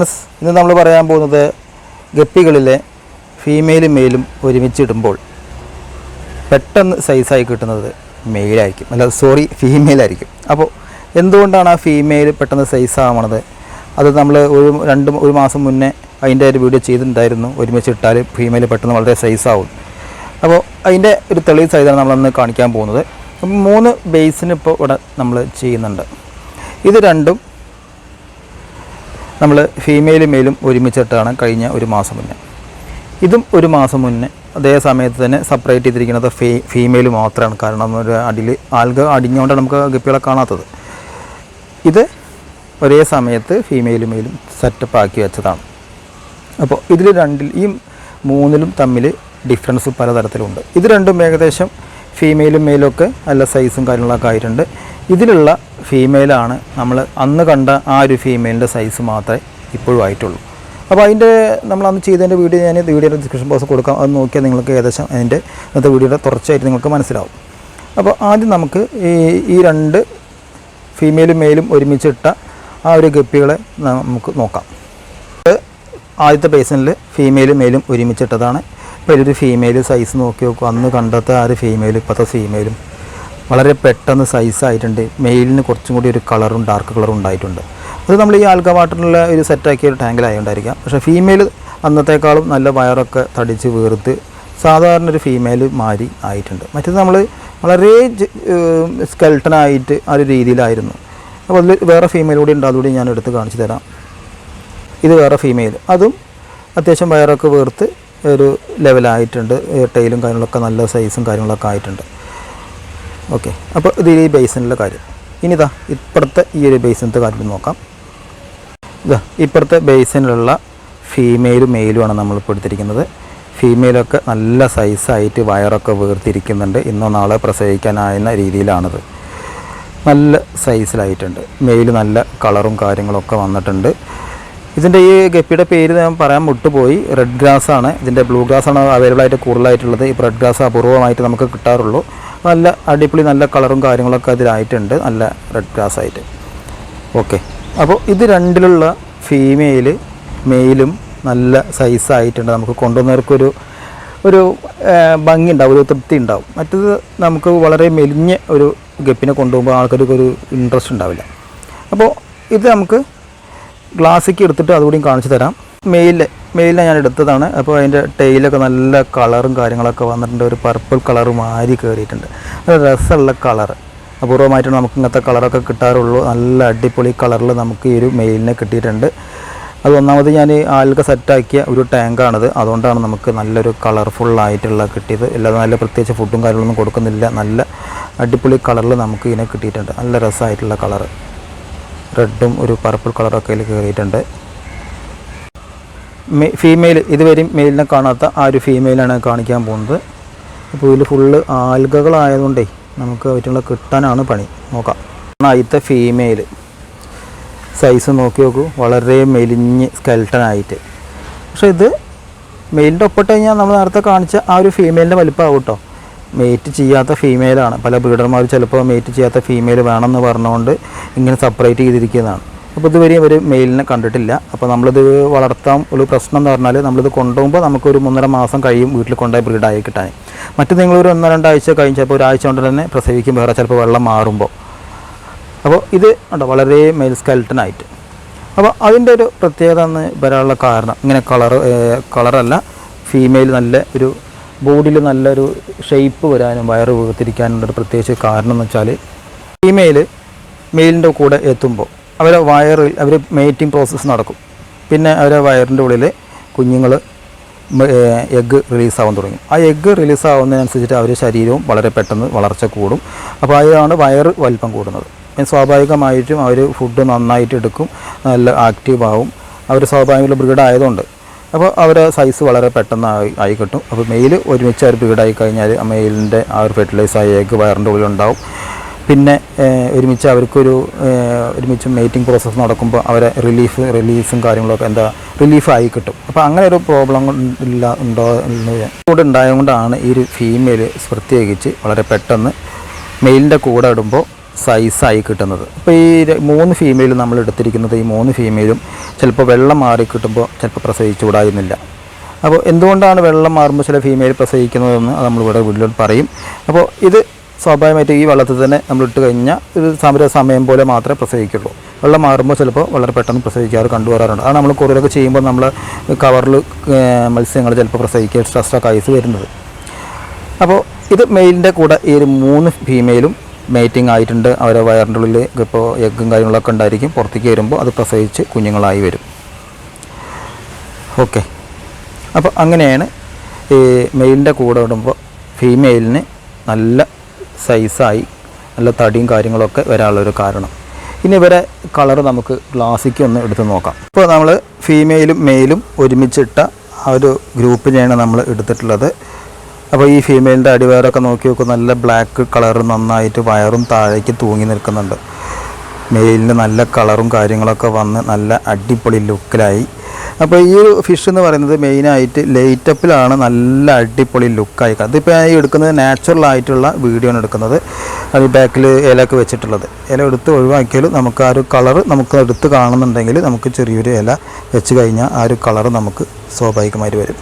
ഇന്ന് നമ്മൾ പറയാൻ പോകുന്നത് ഗപ്പികളിലെ ഫീമെയിലും മെയിലും ഒരുമിച്ചിടുമ്പോൾ പെട്ടെന്ന് സൈസായി കിട്ടുന്നത് മെയിലായിരിക്കും അല്ല സോറി ഫീമെയിലായിരിക്കും അപ്പോൾ എന്തുകൊണ്ടാണ് ആ ഫീമെയിൽ പെട്ടെന്ന് സൈസ് ആവണത്? അത് നമ്മൾ ഒരു രണ്ട് ഒരു മാസം മുന്നേ അതിന്റെ ഒരു വീഡിയോ ചെയ്തിട്ടുണ്ടായിരുന്നു. ഒരുമിച്ചിട്ടാൽ ഫീമെയിൽ പെട്ടെന്ന് വളരെ സൈസ് ആവും. അപ്പോൾ അതിന്റെ ഒരു തെളിവ് സൈസാണ് നമ്മളന്ന് കാണിക്കാൻ പോകുന്നത്. മൂന്ന് ബേസിന് ഇപ്പോൾ ഇവിടെ നമ്മൾ ചെയ്യുന്നുണ്ട്. ഇത് രണ്ടും നമ്മൾ ഫീമെയിൽ മെയിലും ഒരുമിച്ചിട്ടാണ് കഴിഞ്ഞ ഒരു മാസം മുന്നേ. ഇതും ഒരു മാസം മുന്നേ അതേ സമയത്ത് തന്നെ സെപ്പറേറ്റ് ചെയ്തിരിക്കുന്നത് ഫീ ഫീമെയിൽ മാത്രമാണ് കാരണം ഒരു അടിയിൽ ആൽഗ അടിഞ്ഞുകൊണ്ടാണ് നമുക്ക് ഗപ്പികളെ കാണാത്തത്. ഇത് ഒരേ സമയത്ത് ഫീമെയിലും മെയിലും സെറ്റപ്പ് ആക്കി വെച്ചതാണ്. അപ്പോൾ ഇതിൽ രണ്ടിൽ ഈ മൂന്നിലും തമ്മിൽ ഡിഫറൻസ് പലതരത്തിലുണ്ട്. ഇത് രണ്ടും ഏകദേശം ഫീമെയിലും മെയിലും ഒക്കെ നല്ല സൈസും കാര്യങ്ങളൊക്കെ ആയിട്ടുണ്ട്. ഇതിലുള്ള ഫീമെയിലാണ് നമ്മൾ അന്ന് കണ്ട ആ ഒരു ഫീമെയിലിന്റെ സൈസ് മാത്രമേ ഇപ്പോഴും ആയിട്ടുള്ളൂ. അപ്പോൾ അതിന്റെ നമ്മൾ അന്ന് ചെയ്തതിന്റെ വീഡിയോ ഞാൻ വീഡിയോയുടെ ഡിസ്ക്രിപ്ഷൻ ബോക്സ് കൊടുക്കാം. അത് നോക്കിയാൽ നിങ്ങൾക്ക് ഏകദേശം അതിന്റെ ഇന്നത്തെ വീഡിയോയുടെ തുടർച്ചയായിട്ട് നിങ്ങൾക്ക് മനസ്സിലാവും. അപ്പോൾ ആദ്യം നമുക്ക് ഈ ഈ രണ്ട് ഫീമെയിലും മെയിലും ഒരുമിച്ചിട്ട ആ ഒരു ഗപ്പികളെ നമുക്ക് നോക്കാം. ആദ്യത്തെ ബേസിനിൽ ഫീമെയിലും മെയിലും ഒരുമിച്ചിട്ടതാണ്. ഇപ്പോൾ ഒരു ഫീമെയിൽ സൈസ് നോക്കി നോക്കും. അന്ന് കണ്ടത്തെ ആ ഒരു ഫീമെയിൽ ഇപ്പോഴത്തെ ഫീമെയിലും വളരെ പെട്ടെന്ന് സൈസായിട്ടുണ്ട് മെയിലിന് കുറച്ചും കൂടി ഒരു കളറും ഡാർക്ക് കളറും ഉണ്ടായിട്ടുണ്ട്. അത് നമ്മൾ ഈ ആൽഗ വാട്ടറിനുള്ള ഒരു സെറ്റാക്കിയ ഒരു ടാങ്കിലായതുകൊണ്ടായിരിക്കാം പക്ഷേ ഫീമെയിൽ അന്നത്തേക്കാളും നല്ല വയറൊക്കെ തടിച്ച് വീർത്ത് സാധാരണ ഒരു ഫീമെയിൽ മാരി ആയിട്ടുണ്ട്. മറ്റേത് നമ്മൾ വളരെ സ്കെൽട്ടനായിട്ട് ആ ഒരു രീതിയിലായിരുന്നു. അപ്പോൾ അതിൽ വേറെ ഫീമെയിൽ കൂടി ഉണ്ട്. അതുകൂടി ഞാൻ എടുത്ത് കാണിച്ചു തരാം. ഇത് വേറെ ഫീമെയിൽ അതും അത്യാവശ്യം വയറൊക്കെ വീർത്ത് ഒരു ലെവലായിട്ടുണ്ട് ടൈലും കാര്യങ്ങളൊക്കെ നല്ല സൈസും കാര്യങ്ങളൊക്കെ ആയിട്ടുണ്ട്. ഓക്കെ അപ്പോൾ ഇത് ഈ ബേസിനിലെ കാര്യം. ഇനിതാ ഇപ്പുറത്തെ ഈ ഒരു ബേസിനത്തെ കാര്യം നോക്കാം. ഇതാ ഇപ്പുറത്തെ ബേസിനിലുള്ള ഫീമെയിലും മെയിലുമാണ് നമ്മൾ ഇപ്പോൾ എടുത്തിരിക്കുന്നത്. ഫീമെയിലൊക്കെ നല്ല സൈസായിട്ട് വയറൊക്കെ വീർത്തിരിക്കുന്നുണ്ട്. ഇന്നോ നാളെ പ്രസവിക്കാനായുന്ന രീതിയിലാണിത്. നല്ല സൈസിലായിട്ടുണ്ട് മെയിൽ നല്ല കളറും കാര്യങ്ങളൊക്കെ വന്നിട്ടുണ്ട്. ഇതിന്റെ ഈ ഗപ്പിയുടെ പേര് ഞാൻ പറയാൻ മുട്ടുപോയി. റെഡ് ഗ്രാസ് ആണ്. ഇതിന്റെ ബ്ലൂ ഗ്രാസ് ആണ് അവൈലബിൾ ആയിട്ട് കൂടുതലായിട്ടുള്ളത്. ഇപ്പോൾ റെഡ് ഗ്രാസ് അപൂർവമായിട്ട് നമുക്ക് കിട്ടാറുള്ളൂ. നല്ല അടിപൊളി നല്ല കളറും കാര്യങ്ങളൊക്കെ അതിലായിട്ടുണ്ട്. നല്ല റെഡ് ഗ്രാസ് ആയിട്ട്. ഓക്കെ അപ്പോൾ ഇത് രണ്ടിലുള്ള ഫീമെയിൽ മെയിലും നല്ല സൈസായിട്ടുണ്ട് നമുക്ക് കൊണ്ടുവന്നവർക്കൊരു ഒരു ഭംഗി ഉണ്ടാവും ഒരു തൃപ്തി ഉണ്ടാവും. മറ്റത് നമുക്ക് വളരെ മെലിഞ്ഞ ഒരു ഗപ്പിനെ കൊണ്ടുപോകുമ്പോൾ ആൾക്കാർക്ക് ഒരു ഇൻട്രസ്റ്റ് ഉണ്ടാവില്ല. അപ്പോൾ ഇത് നമുക്ക് ഗ്ലാസ്സിക്ക് എടുത്തിട്ട് അതുകൂടി കാണിച്ചു തരാം. മെയിലിൽ മെയിലിനെ ഞാൻ എടുത്തതാണ്. അപ്പോൾ അതിന്റെ ടെയിലൊക്കെ നല്ല കളറും കാര്യങ്ങളൊക്കെ വന്നിട്ടുണ്ട്. ഒരു പർപ്പിൾ കളർ മാരി കയറിയിട്ടുണ്ട് നല്ല രസമുള്ള കളർ അപൂർവമായിട്ടാണ് നമുക്ക് ഇങ്ങനത്തെ കളറൊക്കെ കിട്ടാറുള്ളൂ. നല്ല അടിപൊളി കളറിൽ നമുക്ക് ഈ ഒരു മെയിലിനെ കിട്ടിയിട്ടുണ്ട്. അത് ഒന്നാമത് ഞാൻ ആൽഗ സെറ്റാക്കിയ ഒരു ടാങ്കാണത് അതുകൊണ്ടാണ് നമുക്ക് നല്ലൊരു കളർഫുള്ളായിട്ടുള്ള കിട്ടിയത്. അല്ലാതെ നല്ല പ്രത്യേകിച്ച് ഫുഡും കാര്യങ്ങളൊന്നും കൊടുക്കുന്നില്ല. നല്ല അടിപൊളി കളറിൽ നമുക്ക് ഇതിനെ കിട്ടിയിട്ടുണ്ട്. നല്ല രസമായിട്ടുള്ള കളറ് റെഡും ഒരു പർപ്പിൾ കളറൊക്കെ അതിൽ കയറിയിട്ടുണ്ട് ഫീമെയിൽ ഇതുവരെയും മെയിലിനെ കാണാത്ത ആ ഒരു ഫീമെയിലാണ് കാണിക്കാൻ പോകുന്നത്. അപ്പോൾ ഇതിൽ ഫുള്ള് ആൽഗകളായതുകൊണ്ടേ നമുക്ക് അവറ്റുള്ള കിട്ടാനാണ് പണി. നോക്കാം. ആദ്യത്തെ ഫീമെയിൽ സൈസ് നോക്കി നോക്കൂ. വളരെ മെലിഞ്ഞ് സ്കെൽട്ടനായിട്ട് പക്ഷേ ഇത് മെയിലിന്റെ ഒപ്പിട്ട് കഴിഞ്ഞാൽ നമ്മൾ നേരത്തെ കാണിച്ച ആ ഒരു ഫീമെയിലിന്റെ വലിപ്പമാകും കേട്ടോ മെയ്റ്റ് ചെയ്യാത്ത ഫീമെയിലാണ് പല ബ്രീഡർമാർ ചിലപ്പോൾ മെയ്റ്റ് ചെയ്യാത്ത ഫീമെയിൽ വേണമെന്ന് പറഞ്ഞുകൊണ്ട് ഇങ്ങനെ സെപ്പറേറ്റ് ചെയ്തിരിക്കുന്നതാണ്. അപ്പോൾ ഇതുവരെ ഇവർ മെയിലിനെ കണ്ടിട്ടില്ല. അപ്പോൾ നമ്മളിത് വളർത്താൻ ഒരു പ്രശ്നം എന്ന് പറഞ്ഞാൽ നമ്മളിത് കൊണ്ടുപോകുമ്പോൾ നമുക്കൊരു മൂന്നര മാസം കഴിയും വീട്ടിൽ കൊണ്ടുപോയി ബ്രീഡായി കിട്ടാൻ. മറ്റ് നിങ്ങളൊരു ഒന്നോ രണ്ടാഴ്ച കഴിഞ്ഞ് ചിലപ്പോൾ ഒരാഴ്ച കൊണ്ട് തന്നെ പ്രസവിക്കും. വേറെ ചിലപ്പോൾ വെള്ളം മാറുമ്പോൾ. അപ്പോൾ ഇത് ഉണ്ടോ വളരെ മെയിൽ സ്കെൽട്ടനായിട്ട് അപ്പോൾ അതിന്റെ ഒരു പ്രത്യേകത എന്ന് വരാനുള്ള കാരണം ഇങ്ങനെ കളർ കളറല്ല ഫീമെയിൽ നല്ല ഒരു ബോഡിയിൽ നല്ലൊരു ഷേപ്പ് വരാനും വയറ് വീർത്തിരിക്കാനുള്ളൊരു പ്രത്യേകിച്ച് കാരണം എന്ന് വെച്ചാൽ ഫീമെയിൽ മെയിലിന്റെ കൂടെ എത്തുമ്പോൾ അവരെ വയറിൽ അവർ മേറ്റിംഗ് പ്രോസസ്സ് നടക്കും. പിന്നെ അവരെ വയറിന്റെ ഉള്ളിൽ കുഞ്ഞുങ്ങൾ എഗ്ഗ് റിലീസാവാൻ തുടങ്ങും. ആ എഗ്ഗ് റിലീസാവുന്നതിനനുസരിച്ചിട്ട് അവർ ശരീരവും വളരെ പെട്ടെന്ന് വളർച്ച കൂടും. അപ്പോൾ അതിലാണ് വയറ് വലിപ്പം കൂടുന്നത്. സ്വാഭാവികമായിട്ടും അവർ ഫുഡ് നന്നായിട്ട് എടുക്കും നല്ല ആക്റ്റീവ് ആവും. അവർ സ്വാഭാവികമുള്ള ബ്രീഡ് ആയതുകൊണ്ട്. അപ്പോൾ അവരെ സൈസ് വളരെ പെട്ടെന്ന് ആയി ആയി കിട്ടും. അപ്പോൾ മെയിൽ ഒരുമിച്ച് അവർ ബ്രീഡായി കഴിഞ്ഞാൽ ആ മെയിലിന്റെ ആ ഒരു ഫെർട്ടിലൈസ് ആയ എഗ്ഗ് വയറിന്റെ ഉള്ളിലുണ്ടാവും. പിന്നെ ഒരുമിച്ച് അവർക്കൊരു ഒരുമിച്ച് മേറ്റിംഗ് പ്രോസസ്സ് നടക്കുമ്പോൾ അവരെ റിലീഫ് റിലീഫും കാര്യങ്ങളൊക്കെ എന്താ റിലീഫായി കിട്ടും. അപ്പോൾ അങ്ങനെ ഒരു പ്രോബ്ലം ഇല്ല ഉണ്ടോ കൂടെ ഉണ്ടായതുകൊണ്ടാണ് ഈ ഒരു ഫീമെയിൽ പ്രത്യേകിച്ച് വളരെ പെട്ടെന്ന് മെയിലിന്റെ കൂടെ ഇടുമ്പോൾ സൈസായി കിട്ടുന്നത്. അപ്പോൾ ഈ മൂന്ന് ഫീമെയിൽ നമ്മൾ എടുത്തിരിക്കുന്നത് ഈ മൂന്ന് ഫീമെയിലും ചിലപ്പോൾ വെള്ളം മാറി കിട്ടുമ്പോൾ ചിലപ്പോൾ പ്രസവിച്ചുകൂടായിരുന്നില്ല അപ്പോൾ എന്തുകൊണ്ടാണ് വെള്ളം മാറുമ്പോൾ ചില ഫീമെയിൽ പ്രസവിക്കുന്നതെന്ന് നമ്മൾ ഇവിടെ വീട്ടിലോട്ട് പറയും. അപ്പോൾ ഇത് സ്വാഭാവികമായിട്ട് ഈ വെള്ളത്തിൽ തന്നെ നമ്മൾ ഇട്ട് കഴിഞ്ഞാൽ ഒരു സമര സമയം പോലെ മാത്രമേ പ്രസവിക്കുള്ളൂ. വെള്ളം മാറുമ്പോൾ ചിലപ്പോൾ വളരെ പെട്ടെന്ന് പ്രസവിക്കാറ് കണ്ടുവരാറുണ്ട് അത് നമ്മൾ കൂടുതലൊക്കെ ചെയ്യുമ്പോൾ നമ്മൾ കവറിൽ മത്സ്യങ്ങൾ ചിലപ്പോൾ പ്രസവിക്കുക എക്സ്ട്രാ എക്സ്ട്രാ കൈസ് വരുന്നത്. അപ്പോൾ ഇത് മെയിലിന്റെ കൂടെ ഈ ഒരു മൂന്ന് ഫീമെയിലും മേറ്റിംഗ് ആയിട്ടുണ്ട്. അവരെ വയറിന്റെ ഉള്ളിൽ ഇപ്പോൾ എഗ്ഗും കാര്യങ്ങളൊക്കെ ഉണ്ടായിരിക്കും. പുറത്തേക്ക് വരുമ്പോൾ അത് പ്രസവിച്ച് കുഞ്ഞുങ്ങളായി വരും. ഓക്കെ. അപ്പോൾ അങ്ങനെയാണ് ഈ മെയിലിന്റെ കൂടെ ഇടുമ്പോൾ ഫീമെയിലിന് നല്ല സൈസായി നല്ല തടിയും കാര്യങ്ങളൊക്കെ വരാനുള്ളൊരു കാരണം. ഇനി ഇവരെ കളർ നമുക്ക് ഗ്ലാസിക്ക് ഒന്ന് എടുത്ത് നോക്കാം. ഇപ്പോൾ നമ്മൾ ഫീമെയിലും മെയിലും ഒരുമിച്ചിട്ട ആ ഒരു ഗ്രൂപ്പിനെയാണ് നമ്മൾ എടുത്തിട്ടുള്ളത്. അപ്പോൾ ഈ ഫീമെയിലിന്റെ അടിവയറൊക്കെ നോക്കി നോക്കും നല്ല ബ്ലാക്ക് കളർ നന്നായിട്ട് വയറും താഴേക്ക് തൂങ്ങി നിൽക്കുന്നുണ്ട്. മെയിലിന് നല്ല കളറും കാര്യങ്ങളൊക്കെ വന്ന് നല്ല അടിപൊളി ലുക്കിലായി അപ്പോൾ ഈ ഒരു ഫിഷ് എന്ന് പറയുന്നത് മെയിനായിട്ട് ലൈറ്റപ്പിലാണ് നല്ല അടിപൊളി ലുക്കായി അതിപ്പോൾ ഞാൻ എടുക്കുന്നത് നാച്ചുറൽ ആയിട്ടുള്ള വീഡിയോ ആണ് എടുക്കുന്നത്. അത് ബാക്കിൽ ഇലയൊക്കെ വെച്ചിട്ടുള്ളത്. ഇല എടുത്ത് ഒഴിവാക്കിയാലും നമുക്ക് ആ ഒരു കളർ നമുക്ക് എടുത്ത് കാണുന്നുണ്ടെങ്കിൽ നമുക്ക് ചെറിയൊരു ഇല വെച്ച് കഴിഞ്ഞാൽ ആ ഒരു കളർ നമുക്ക് സ്വാഭാവികമായിട്ട് വരും.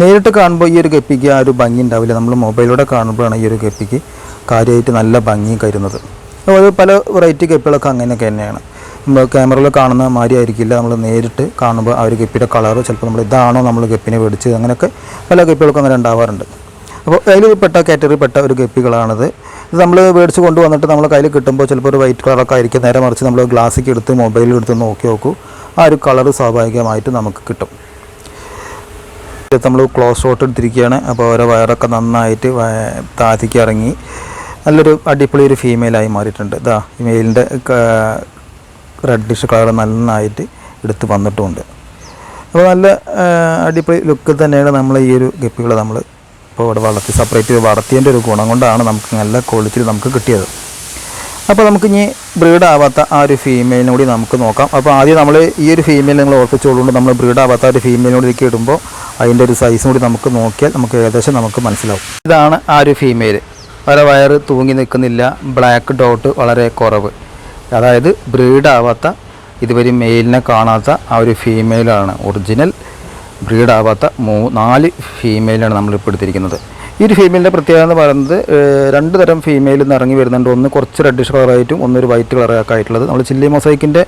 നേരിട്ട് കാണുമ്പോൾ ഈ ഒരു ഗപ്പിക്ക് ആ ഒരു ഭംഗി ഉണ്ടാവില്ല. നമ്മൾ മൊബൈലിലൂടെ കാണുമ്പോഴാണ് ഈ ഒരു ഗപ്പിക്ക് കാര്യമായിട്ട് നല്ല ഭംഗി കരുന്നത് അപ്പോൾ പല വെറൈറ്റി ഗപ്പികളൊക്കെ അങ്ങനെയൊക്കെ തന്നെയാണ്. ക്യാമറയിൽ കാണുന്ന മാതിരി ആയിരിക്കില്ല. നമ്മൾ നേരിട്ട് കാണുമ്പോൾ ആ ഒരു ഗപ്പിയുടെ കളർ ചിലപ്പോൾ നമ്മൾ ഇതാണോ നമ്മൾ ഗപ്പിനെ മേടിച്ച് അങ്ങനെയൊക്കെ പല ഗപ്പികൾക്കും അങ്ങനെ ഉണ്ടാവാറുണ്ട്. അപ്പോൾ അതിൽ പെട്ട ഒരു ഗപ്പികളാണിത് ഇത് നമ്മൾ മേടിച്ച് കൊണ്ടുവന്നിട്ട് നമ്മൾ കയ്യിൽ കിട്ടുമ്പോൾ ചിലപ്പോൾ ഒരു വൈറ്റ് കളറൊക്കെ ആയിരിക്കും. നേരെ മറിച്ച് നമ്മൾ ഗ്ലാസ്സിക്ക് എടുത്ത് മൊബൈലിൽ എടുത്ത് നോക്കി നോക്കൂ. ആ ഒരു കളർ സ്വാഭാവികമായിട്ട് നമുക്ക് കിട്ടും. നമ്മൾ ക്ലോസ് ഷോട്ട് എടുത്തിരിക്കുകയാണ്. അപ്പോൾ ഓരോ വയറൊക്കെ നന്നായിട്ട് താഴത്തേക്ക് നല്ലൊരു അടിപൊളി ഒരു ഫീമെയിലായി മാറിയിട്ടുണ്ട്. ഇതാ ഈ മെയിലിന്റെ റെഡിഷ് കളർ നന്നായിട്ട് എടുത്ത് വന്നിട്ടുമുണ്ട്. അപ്പോൾ നല്ല അടിപൊളി ലുക്കിൽ തന്നെയാണ് നമ്മൾ ഈ ഒരു ഗപ്പികൾ നമ്മൾ ഇപ്പോൾ ഇവിടെ വളർത്തി സെപ്പറേറ്റ് വളർത്തിയതിന്റെ ഒരു ഗുണം കൊണ്ടാണ് നമുക്ക് നല്ല ക്വാളിറ്റിയിൽ നമുക്ക് കിട്ടിയത്. അപ്പോൾ നമുക്ക് ഇനി ബ്രീഡ് ആവാത്ത ആ ഒരു ഫീമെയിലിനെ കൂടി നമുക്ക് നോക്കാം. അപ്പോൾ ആദ്യം നമ്മൾ ഈ ഒരു ഫീമെയിൽ നിങ്ങൾ ഓർപ്പിച്ചുകൊണ്ട് നമ്മൾ ബ്രീഡ് ആവാത്ത ഒരു ഫീമെയിലിനോട് ഇതിലേക്ക് ഇടുമ്പോൾ അതിന്റെ ഒരു സൈസും കൂടി നമുക്ക് നോക്കിയാൽ നമുക്ക് ഏകദേശം നമുക്ക് മനസ്സിലാവും. ഇതാണ് ആ ഒരു ഫീമെയിൽ വളരെ വയറ് തൂങ്ങി നിൽക്കുന്നില്ല. ബ്ലാക്ക് ഡോട്ട് വളരെ കുറവ്. അതായത് ബ്രീഡാവാത്ത ഇതുവരെ മെയിലിനെ കാണാത്ത ആ ഒരു ഫീമെയിലാണ് ഒറിജിനൽ ബ്രീഡാവാത്ത മൂ നാല് ഫീമെയിലാണ് നമ്മളിപ്പോൾ എടുത്തിരിക്കുന്നത് ഈ ഒരു ഫീമെയിലിന്റെ പ്രത്യേകത എന്ന് പറയുന്നത് രണ്ട് തരം ഫീമെയിൽ നിന്ന് ഇറങ്ങി വരുന്നുണ്ട്. ഒന്ന് കുറച്ച് റെഡിഷ് കളറായിട്ടും ഒന്നൊരു വൈറ്റ് കളറൊക്കെ ആയിട്ടുള്ളത് നമ്മൾ ചില്ലി മൊസൈക്കിന്റെ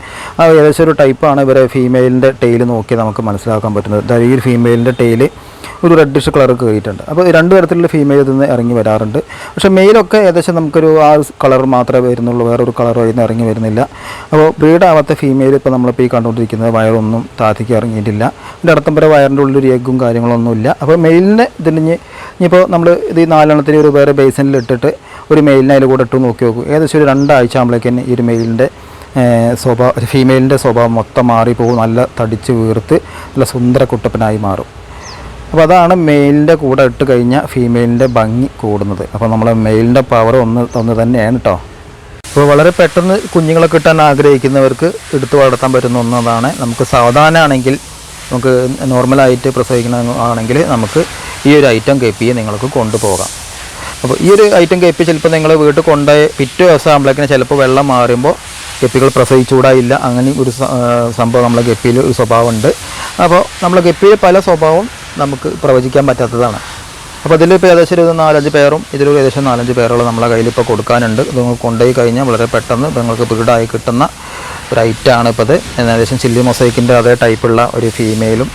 ഏകദേശം ഒരു ടൈപ്പാണ് ഇവരെ ഫീമെയിലിന്റെ ടെയിൽ നോക്കി നമുക്ക് മനസ്സിലാക്കാൻ പറ്റുന്നത്. അതായത് ഈ ഫീമെയിലിന്റെ ടെയിൽ ഒരു റെഡിഷ് കളർ കയറിയിട്ടുണ്ട്. അപ്പോൾ രണ്ട് തരത്തിലുള്ള ഫീമെയിൽ നിന്ന് ഇറങ്ങി വരാറുണ്ട്. പക്ഷേ മെയിലൊക്കെ ഏകദേശം നമുക്കൊരു ആ കളർ മാത്രമേ വരുന്നുള്ളൂ വേറൊരു കളർ വരുന്ന ഇറങ്ങി വരുന്നില്ല. അപ്പോൾ ബ്രീഡാവാത്ത ഫീമെയിൽ ഇപ്പോൾ നമ്മളിപ്പോൾ ഈ കണ്ടുകൊണ്ടിരിക്കുന്നത് വയറൊന്നും താത്തിക്ക് ഇറങ്ങിയിട്ടില്ല. ഇതിന്റെ അടുത്തം വരെ വയറിന്റെ ഉള്ളിൽ ഒരു എഗ്ഗും കാര്യങ്ങളൊന്നുമില്ല അപ്പോൾ മെയിലിനെ ഇതിന് ഇനി ഇനിയിപ്പോൾ നമ്മൾ ഇത് ഈ നാലെണ്ണത്തിന് ഒരു വേറെ ബേസിനിൽ ഇട്ടിട്ട് ഒരു മെയിലിനെ അതിൽ കൂടെ ഇട്ട് നോക്കി നോക്കും. ഏകദേശം ഒരു രണ്ടാഴ്ച ആകുമ്പോഴേക്കും ഈ ഒരു മെയിലിന്റെ സ്വഭാവം ഫീമെയിലിന്റെ സ്വഭാവം മൊത്തം മാറിപ്പോകും നല്ല തടിച്ച് വീർത്ത് നല്ല സുന്ദര കുട്ടപ്പനായി മാറും. അപ്പോൾ അതാണ് മെയിലിന്റെ കൂടെ ഇട്ട് കഴിഞ്ഞാൽ ഫീമെയിലിന്റെ ഭംഗി കൂടുന്നത്. അപ്പോൾ നമ്മളെ മെയിലിന്റെ പവർ ഒന്ന് ഒന്ന് തന്നെയാണ് കേട്ടോ അപ്പോൾ വളരെ പെട്ടെന്ന് കുഞ്ഞുങ്ങളെ കിട്ടാൻ ആഗ്രഹിക്കുന്നവർക്ക് എടുത്തു വളർത്താൻ പറ്റുന്ന ഒന്നതാണ്. നമുക്ക് സാവധാനമാണെങ്കിൽ നമുക്ക് നോർമലായിട്ട് പ്രസവിക്കുന്ന ആണെങ്കിൽ നമുക്ക് ഈ ഒരു ഐറ്റം കെപ്പിയെ നിങ്ങൾക്ക് കൊണ്ടുപോകാം. അപ്പോൾ ഈ ഒരു ഐറ്റം കെപ്പി ചിലപ്പോൾ നിങ്ങൾ വീട്ടിൽ കൊണ്ടുപോയി പിറ്റേ ദിവസം ആകുമ്പോഴേക്കിന് ചിലപ്പോൾ വെള്ളം മാറുമ്പോൾ ഗപ്പികൾ പ്രസവിച്ചുകൂടായില്ല. അങ്ങനെ ഒരു സംഭവം നമ്മളെ കെപ്പിയിൽ ഒരു സ്വഭാവമുണ്ട്. അപ്പോൾ നമ്മളെ കെപ്പിയിൽ പല സ്വഭാവവും നമുക്ക് പ്രവചിക്കാൻ പറ്റാത്തതാണ്. അപ്പോൾ ഇതിലിപ്പോൾ ഏകദേശം ഒരു നാലഞ്ച് പേരും ഇതിലൊരു ഏകദേശം നാലഞ്ച് പേരോളം നമ്മളെ കയ്യിൽ ഇപ്പോൾ കൊടുക്കാനുണ്ട്. ഇത് നിങ്ങൾ കൊണ്ടുപോയി കഴിഞ്ഞാൽ വളരെ പെട്ടെന്ന് നിങ്ങൾക്ക് ബ്രീഡായി കിട്ടുന്ന ഒരു ഐറ്റാണ് ഇപ്പോൾ ഇത് ഏകദേശം ചില്ലി മൊസൈക്കിന്റെ അതേ ടൈപ്പുള്ള ഒരു ഫീമെയിലും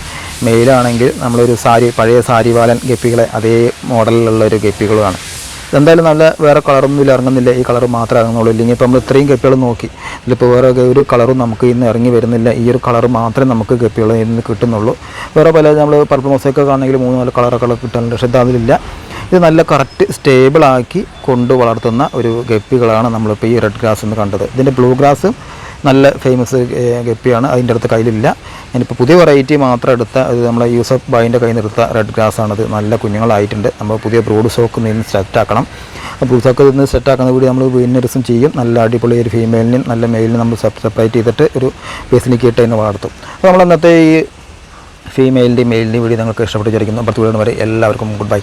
മെയിലാണെങ്കിൽ നമ്മളൊരു സാരി പഴയ സാരി വാലൻ ഗപ്പികളെ അതേ മോഡലിലുള്ള ഒരു ഗപ്പികളുമാണ്. എന്തായാലും നല്ല വേറെ കളറൊന്നും ഇതിൽ ഇറങ്ങുന്നില്ല. ഈ കളർ മാത്രമേ ഇറങ്ങുന്നുള്ളൂ. ഇല്ലെങ്കിൽ ഇപ്പോൾ നമ്മൾ ഇത്രയും ഗപ്പികൾ നോക്കി. ഇതിലിപ്പോൾ വേറെ ഒരു കളറും നമുക്ക് ഇന്ന് ഇറങ്ങി വരുന്നില്ല. ഈ ഒരു കളർ മാത്രമേ നമുക്ക് ഗപ്പികളിൽ നിന്ന് കിട്ടുന്നുള്ളൂ. വേറെ പല നമ്മൾ പർപ്പിൾ മൊസൈക്കൊക്കെ ആണെങ്കിൽ മൂന്ന് നാല് കളറൊക്കെ കിട്ടാനുണ്ട് പക്ഷേ അതിലില്ല. ഇത് നല്ല കറക്റ്റ് സ്റ്റേബിളാക്കി കൊണ്ട് വളർത്തുന്ന ഒരു ഗപ്പികളാണ് നമ്മളിപ്പോൾ ഈ റെഡ് ഗ്രാസ് എന്ന് കണ്ടത്. ഇതിന്റെ ബ്ലൂ ഗ്രാസ് നല്ല ഫേമസ് ഗപ്പിയാണ്. അതിന്റെ അടുത്ത് കയ്യിലില്ല. ഞാനിപ്പോൾ പുതിയ വെറൈറ്റി മാത്രം എടുത്ത അത് നമ്മളെ യൂസഫ് ബായിന്റെ കയ്യിൽ നിന്ന് റെഡ് ഗ്രാസ് ആണത്. നല്ല കുഞ്ഞുങ്ങളായിട്ടുണ്ട്. നമ്മൾ പുതിയ ബ്രൂഡ് സോക്ക് നിന്ന് സെറ്റ് ആക്കണം. ബ്രൂഡ് സ്റ്റോക്ക് നിന്ന് സെറ്റ് ആക്കുന്ന കൂടി നമ്മൾ വീടിന് ചെയ്യും. നല്ല അടിപൊളി ഒരു ഫീമെയിലിനും നല്ല മെയിലിനും നമ്മൾ സെപ്പറേറ്റ് ചെയ്തിട്ട് ഒരു ബേസിലേക്ക് ഇട്ട് തന്നെ വളർത്തും. അപ്പോൾ നമ്മൾ അന്നത്തെ ഈ ഫീമെയിലിന്റെയും മെയിലിന്റെയും വീഡിയോ നിങ്ങൾക്ക് ഇഷ്ടപ്പെട്ട് വിചാരിക്കുന്നു. അപ്പോൾ വരെ എല്ലാവർക്കും ഗുഡ് ബൈ